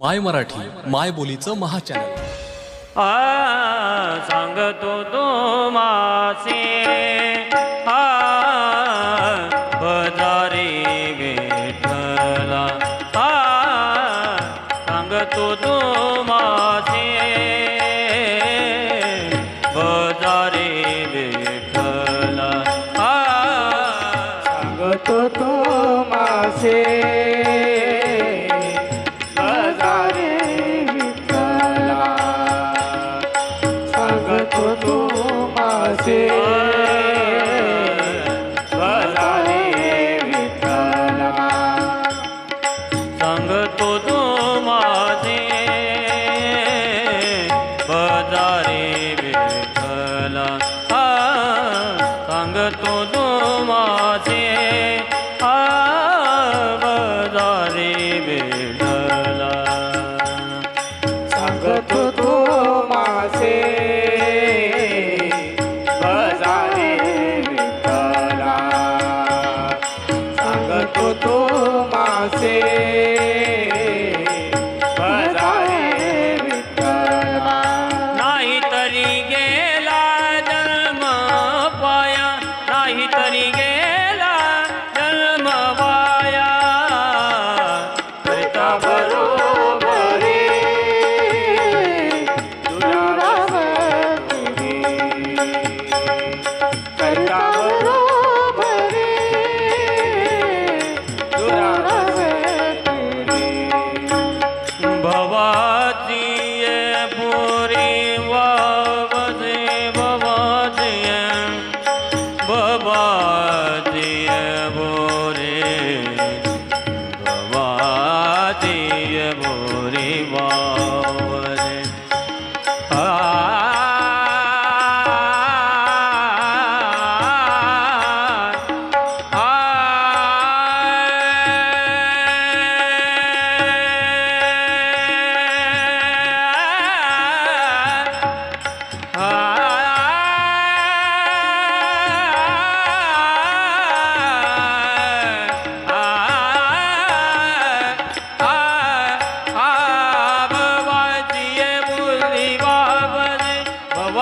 माय मराठी माय बोलीचं महाचॅनल. आ सांगतो तो मासे आ बजारे विठ्ठला आ सांगतो तो मासे बजारे विठ्ठला आ सांगतो तो मासे मासे मासे রে বা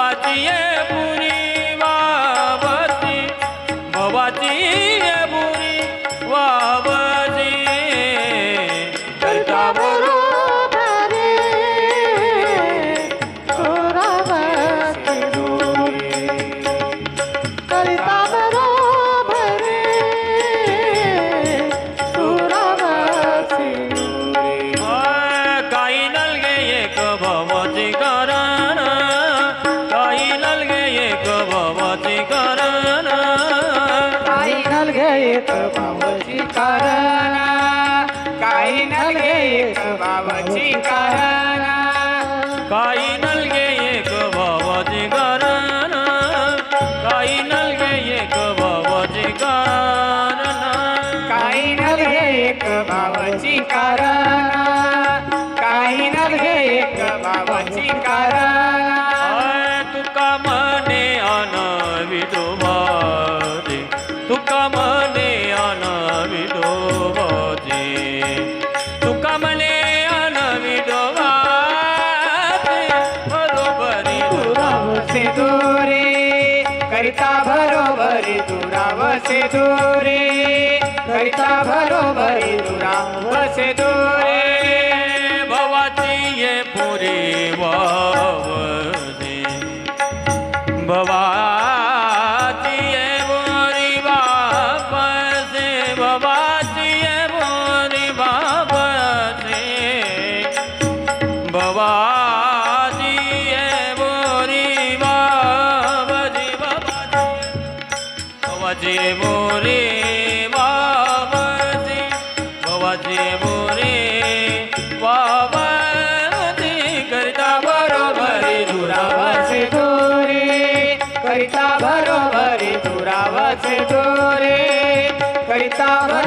भवाची एक बाबाची कारण काही नलगे एक बाबाची कारण काही नलगे एक भवाची कारण काही नलगे एक भवाची कारण काही नलगे एक बाबाची कारण काही नलगे एक बाबाची कारण तुका मने अनविदो भाजे से दूरे भवाची ये पुरी वावदे भवाची ये मोरी दुरावसे दोरे करिता बरोबरी दुरावसे दोरे